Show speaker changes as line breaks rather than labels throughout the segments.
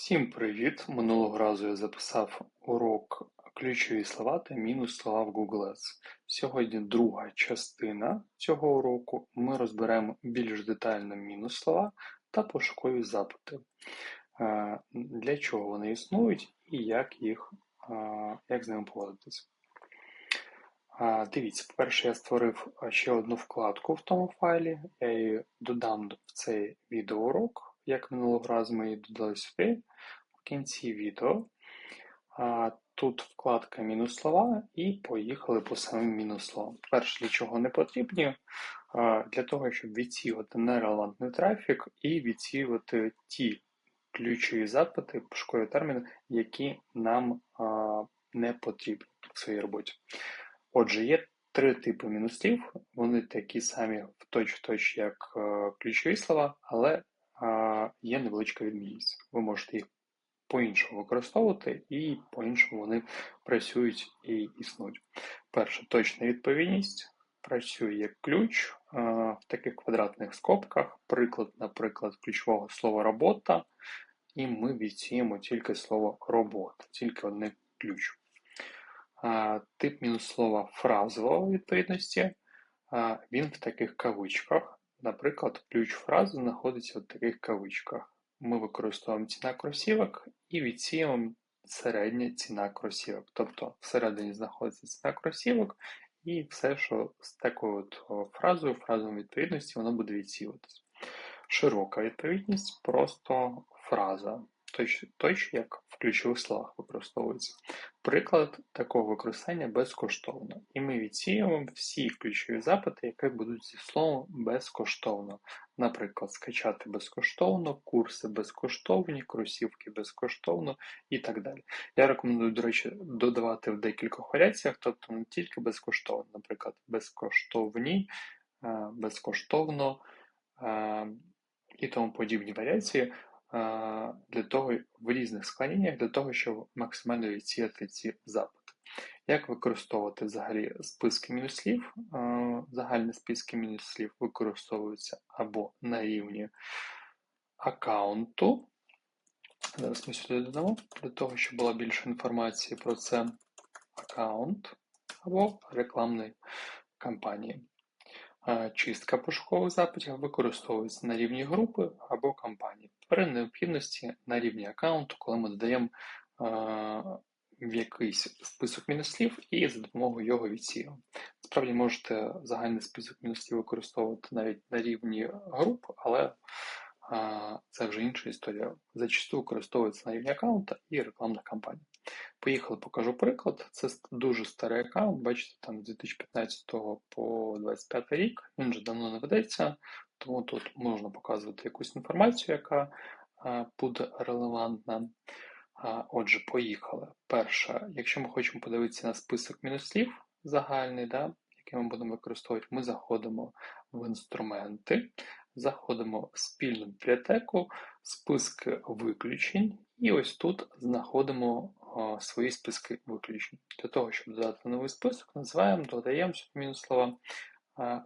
Всім привіт! Минулого разу я записав урок ключові слова та мінус слова в Google Ads. Сьогодні друга частина цього уроку. Ми розберемо більш детально мінус слова та пошукові запити, е, для чого вони існують і як їх, е, як з ними поводитись. Е, дивіться, по-перше, я створив ще одну вкладку в тому файлі, я її додам в цей відеоурок як минулого разу ми її додали сюди, в кінці відео. Тут вкладка мінус слова і поїхали по самим мінус словам. Перше, для чого не потрібні, для того, щоб відсіювати нерелевантний трафік і відсіювати ті ключові запити, пошукові терміни, які нам не потрібні в своїй роботі. Отже, є три типи мінусів, вони такі самі в точ-в-точ, як е, ключові слова, але є невеличка відмінність. Ви можете їх по-іншому використовувати, і по-іншому вони працюють і існують. Перше, точна відповідність. Працює як ключ в таких квадратних скобках, приклад, наприклад, ключового слова робота, і ми відсіємо тільки слово робота, тільки одне ключ. Тип мінус слова фразової відповідності, він в таких кавичках. Наприклад, ключ фрази знаходиться в таких кавичках. Ми використовуємо ціна кросівок і відсіємо середня ціна кросівок. Тобто всередині знаходиться ціна кросівок, і все, що з такою от фразою, фразою відповідності, воно буде відсіюватися. Широка відповідність просто фраза точ, як в ключових словах використовується. Приклад такого використання безкоштовно. І ми відсіємо всі ключові запити, які будуть зі словом безкоштовно. Наприклад, скачати безкоштовно, курси безкоштовні, кросівки безкоштовно і так далі. Я рекомендую, до речі, додавати в декількох варіаціях, тобто не тільки безкоштовно, наприклад, безкоштовні, е, безкоштовно е, і тому подібні варіації для того в різних склоніннях для того, щоб максимально відсіяти ці запити. Як використовувати взагалі списки мінуслів? Загальні списки мінуслів використовуються або на рівні аккаунту. Зараз ми сюди додамо, для того, щоб була більше інформації про це аккаунт або рекламної кампанії. Чистка пошукових запитів використовується на рівні групи або кампанії. При необхідності на рівні аккаунту, коли ми додаємо в якийсь список мінуслів і за допомогою його відсіємо. Справді можете загальний список мінуслів використовувати навіть на рівні груп, але це вже інша історія. Зачасту використовується на рівні аккаунта і рекламна кампанія. Поїхали, покажу приклад. Це дуже старий аккаунт, бачите, там з 2015 по 2025 рік. Він вже давно не ведеться, тому тут можна показувати якусь інформацію, яка буде релевантна. Отже, поїхали. Перше, якщо ми хочемо подивитися на список мінуслів загальний, да, який ми будемо використовувати, ми заходимо в інструменти, заходимо в спільну бібліотеку, списки виключень, і ось тут знаходимо свої списки виключень. Для того, щоб додати новий список, називаємо, додаємо мінус слова,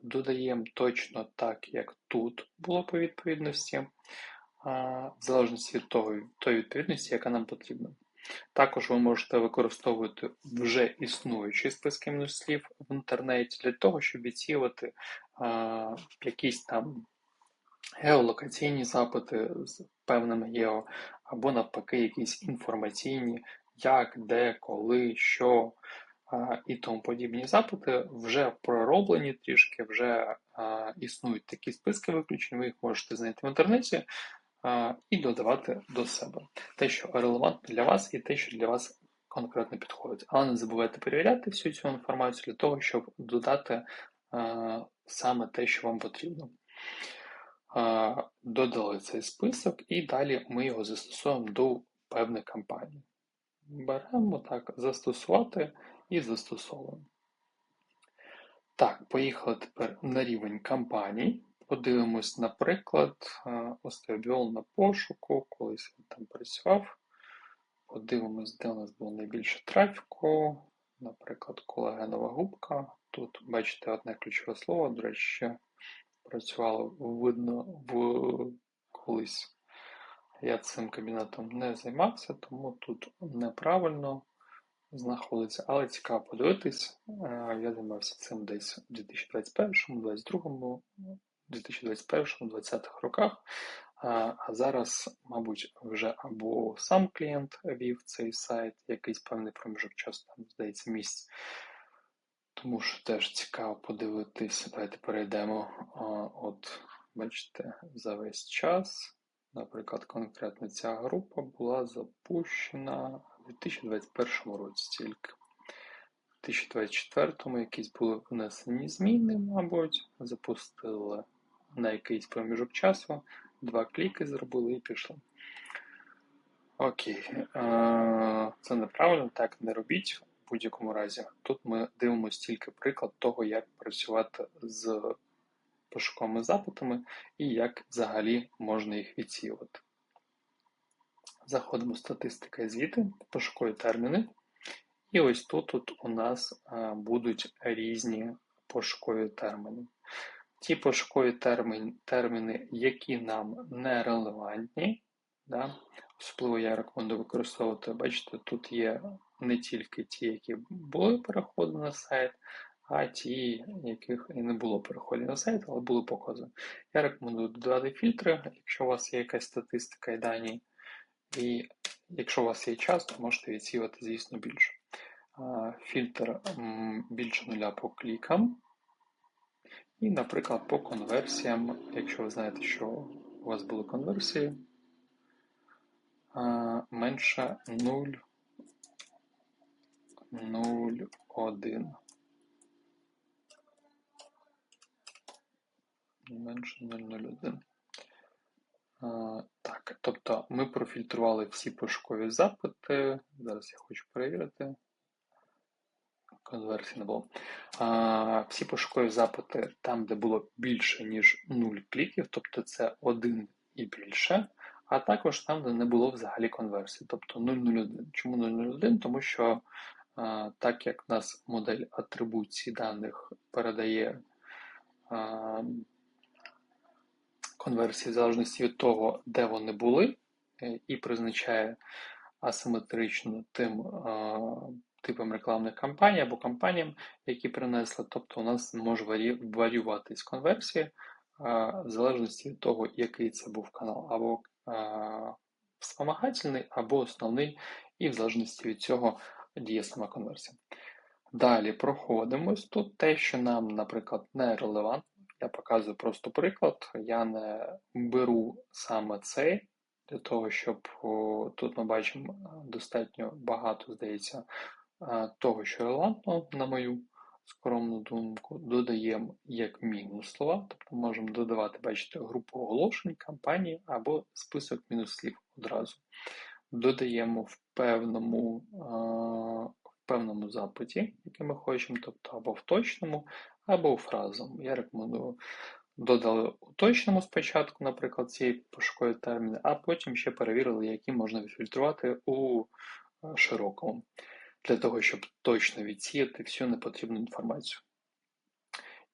додаємо точно так, як тут було по відповідності, в залежності від того, тої відповідності, яка нам потрібна. Також ви можете використовувати вже існуючі списки мінуслів в інтернеті для того, щоб відсіювати якісь там геолокаційні запити з певним гео, або навпаки, якісь інформаційні, як, де, коли, що і тому подібні запити вже пророблені трішки, вже існують такі списки виключень, ви їх можете знайти в інтернеті і додавати до себе те, що релевантно для вас, і те, що для вас конкретно підходить. Але не забувайте перевіряти всю цю інформацію для того, щоб додати саме те, що вам потрібно. Додали цей список, і далі ми його застосуємо до певних кампаній. Беремо так, застосувати і застосовуємо. Так, поїхали тепер на рівень кампаній. Подивимось, наприклад, ось обвел на пошуку, колись він там працював. Подивимось, де у нас було найбільше трафіку. Наприклад, колагенова губка. Тут, бачите, одне ключове слово, до речі, працювало видно в колись Я цим кабінетом не займався, тому тут неправильно знаходиться, але цікаво подивитись. Е, Я займався цим десь у 2021, 2022, 2021, 2020 роках. А а зараз, мабуть, вже або сам клієнт вів цей сайт, якийсь певний проміжок часу, там, здається, місць. Тому що теж цікаво подивитись. Давайте перейдемо. От, бачите, за весь час, наприклад, конкретно ця група була запущена у 2021 році тільки. У 2024 якісь були внесені зміни, мабуть, запустили на якийсь проміжок часу, два кліки зробили і пішли. Окей, це неправильно, так не робіть будь-якому разі. Тут ми дивимося тільки приклад того, як працювати з пошуковими запитами і як взагалі можна їх відсіювати. Заходимо в статистика і звіти, пошукові терміни. І ось тут, тут у нас е, будуть різні пошукові терміни. Ті пошукові терміни, терміни які нам не релевантні, да, особливо я рекомендую використовувати, бачите, тут є не тільки ті, які були переходи на сайт, а ті, яких і не було переходів на сайт, але були покази. Я рекомендую додати фільтри, якщо у вас є якась статистика і дані. І якщо у вас є час, то можете відсіювати, звісно, більше. Фільтр більше нуля по клікам. І, наприклад, по конверсіям, якщо ви знаєте, що у вас були конверсії, менше 0, 0,1. Менше 0,01. Так, тобто ми профільтрували всі пошукові запити. Зараз я хочу перевірити. Конверсії не було. А, Всі пошукові запити там, де було більше, ніж 0 кліків, тобто це 1 і більше, а також там, де не було взагалі конверсії, тобто 001. Чому 001? Тому що так як нас модель атрибуції даних передає конверсії в залежності від того, де вони були, е, і призначає асиметрично тим а, типам рекламних кампаній або кампаніям, які принесли. Тобто у нас може варіюватись конверсія в залежності від того, який це був канал, або спомагательний, або основний, і в залежності від цього діє сама конверсія. Далі проходимось тут те, що нам, наприклад, не релевантно. Я показую просто приклад. Я не беру саме цей, для того, щоб тут ми бачимо достатньо багато, здається, того, що релевантно, на мою скромну думку, додаємо як мінус слова, тобто можемо додавати, бачите, групу оголошень, кампанії або список мінус слів одразу. Додаємо в певному в певному запиті, який ми хочемо, тобто або в точному, або у фразовому. Я рекомендую додали у точному спочатку, наприклад, ці пошукові терміни, а потім ще перевірили, які можна відфільтрувати у широкому для того, щоб точно відсіяти всю непотрібну інформацію.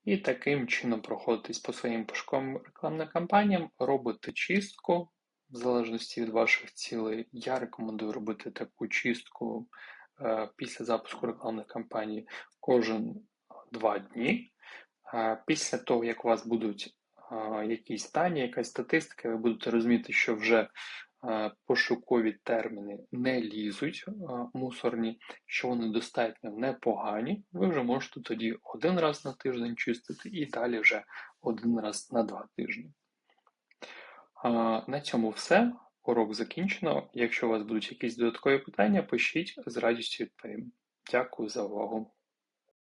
І таким чином проходитись по своїм пошуковим рекламним кампаніям, робити чистку, в залежності від ваших цілей. Я рекомендую робити таку чистку е, після запуску рекламних кампаній кожен два дні. Е, після того, як у вас будуть е, якісь дані, якась статистика, ви будете розуміти, що вже Е, пошукові терміни не лізуть е, мусорні, що вони достатньо непогані, ви вже можете тоді один раз на тиждень чистити і далі вже один раз на два тижні. На цьому все. Урок закінчено. Якщо у вас будуть якісь додаткові питання, пишіть з радістю відповім. Дякую за увагу.